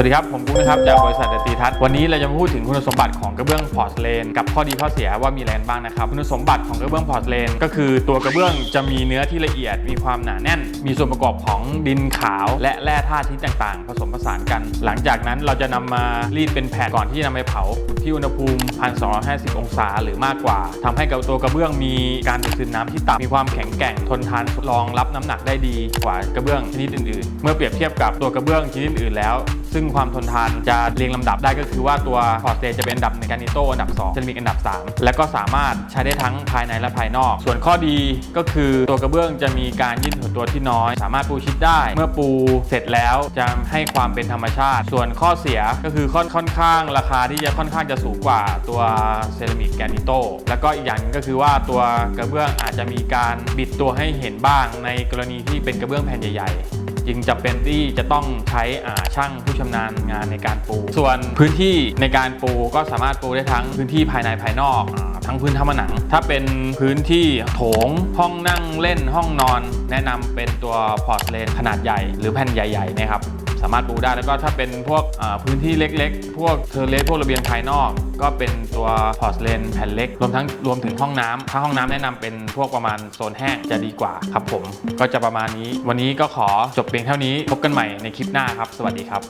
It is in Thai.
วัสดีครับ ผมกุ้งนะครับ จากบริษัทเดตีทัศน์วันนี้เราจะมาพูดถึงคุณสมบัติของกระเบื้องพอร์สเลนกับข้อดีข้อเสียว่ามีอะไรบ้างนะครับ คุณสมบัติของกระเบื้องพอร์สเลนก็คือตัวกระเบื้องจะมีเนื้อที่ละเอียด มีความหนาแน่น มีส่วนประกอบของดินขาว และแร่ธาตุชนิดต่าง ๆ ผสมผสานกัน หลังจากนั้นเราจะนำมารีดเป็นแผ่นก่อนที่จะนำไปเผาที่อุณหภูมิ 1,250 องศาหรือมากกว่าทำให้กับตัวกระเบื้องมีการดูดซึมน้ำที่ต่ำมีความแข็งแกร่งทนทานรองรับน้ำหนักได้ดีกว่ากระเบื้องชนิดอื่นๆ เมื่อเปรียบเทียบกับตัวกระเบื้องชนิดอื่นแล้ว ซึ่งความทนทานจะเรียงลำดับได้ก็คือว่าตัวพอร์ตเซจะเป็นอันดับในการนิโตอันดับ2เซรามิกอันดับ 3 และก็สามารถใช้ได้ทั้งภายในและภายนอก ส่วนข้อดีก็คือตัวกระเบื้องจะมีการยืดหดตัวที่น้อย สามารถปูชิดได้ เมื่อปูเสร็จแล้วจะให้ความเป็นธรรมชาติ ส่วนข้อเสียก็คือค่อนค่อนข้างราคาที่จะค่อนข้างจะสูงกว่าตัวเซรามิกแกรนิโตแล้วก็อีกอย่างหนึงก็คือว่าตัวกระเบื้องอาจจะมีการบิดตัวให้เห็นบ้างในกรณีที่เป็นกระเบื้องแผ่นใหญ่ๆ จึงจำเป็นที่จะต้องใช้ช่างผู้ชำนาญงานในการปู ส่วนพื้นที่ในการปูก็สามารถปูได้ทั้งพื้นที่ภายในภายนอกอทั้งพื้นท่าผนัง ถ้าเป็นพื้นที่โถงห้องนั่งเล่นห้องนอน แนะนำเป็นตัวพอร์ตเลนขนาดใหญ่ หรือแผ่นใหญ่ๆนะครับ สามารถปูได้แล้วก็ถ้าเป็นพวกพื้นที่เล็ก ๆ พวกเทอร์เลสพวกระเบียงภายนอก ก็เป็นตัวพอร์ตเลนแผ่นเล็ก รวมทั้งรวมถึงห้องน้ำถ้าห้องน้ำแนะนำเป็นพวกประมาณโซนแห้งจะดีกว่าครับผมก็จะประมาณนี้ วันนี้ก็ขอจบเพียงเท่านี้พบกันใหม่ในคลิปหน้าครับ สวัสดีครับ